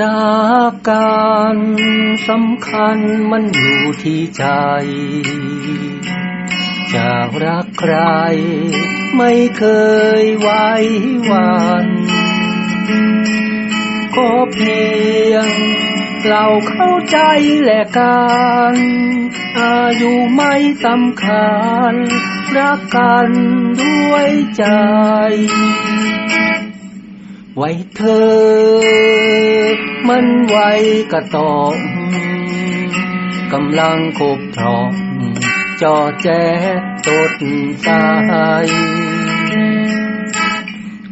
รักกันสำคัญมันอยู่ที่ใจ จะรักใคร ไม่เคยไว้วันก็เพียง เราเข้าใจแหละกัน อายุไม่สำคัญ รักกันด้วยใจ ไว้เธอ มันไว้กระตองกำลังคบทองจอแจตดสาย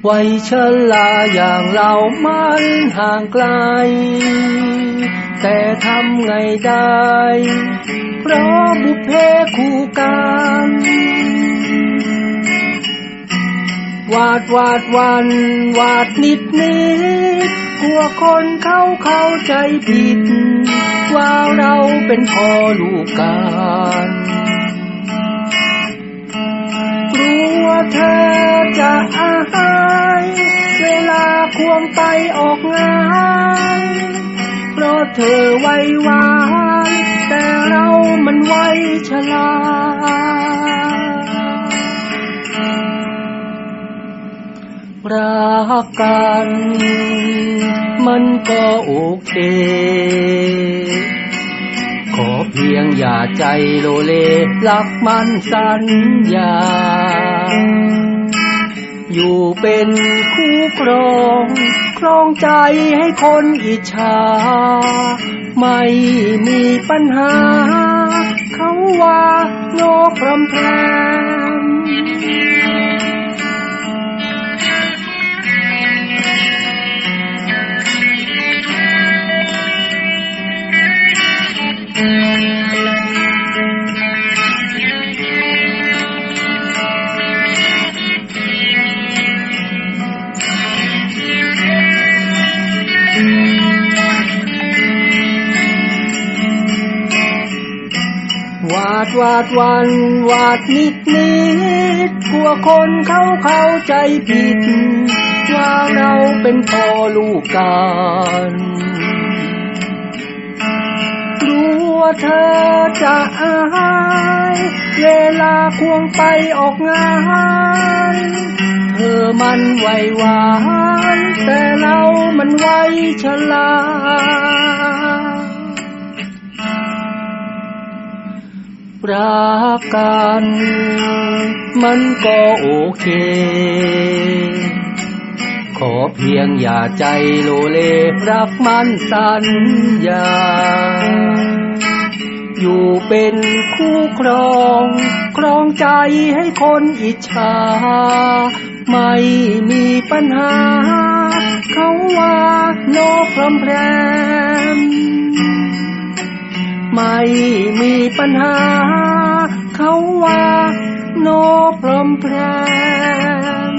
ไว้ชลาอย่างเรามันห่างไกล แต่ทำไงได้ เพราะบุพเพคู่กัน วาดวาดวันวาดนิดนิดกลัวคนเขาเข้าใจผิด ว่าเราเป็นพ่อลูกกันกลัวเธอจะอายเวลาควงไปออกงานเพราะเธอไว้วานแต่เรามันไว้ชรา รักกัน มันก็โอเค ขอเพียงอย่าใจโลเลรักมันสัญญา อยู่เป็นคู่ครองครองใจให้คนอิจฉา ไม่มีปัญหา เขาว่าโนกรำแพร วาดวันวาดนิดนิดกลัวคนเขาเข้าใจผิด ว่าเราเป็นพ่อลูกกันกลัวเธอจะอาย เวลาควงไปออกงานเธอมันไหวหวาน แต่เรามันไว้ชลา รักกัน มันก็โอเค ขอเพียงอย่าใจโลเล รักมันสัญญา อยู่เป็นคู่ครอง ครองใจให้คนอิจฉา ไม่มีปัญหา เขาว่าโนกพรำแพรม ไม่มีปัญหา เขาว่า โนพรมแพรม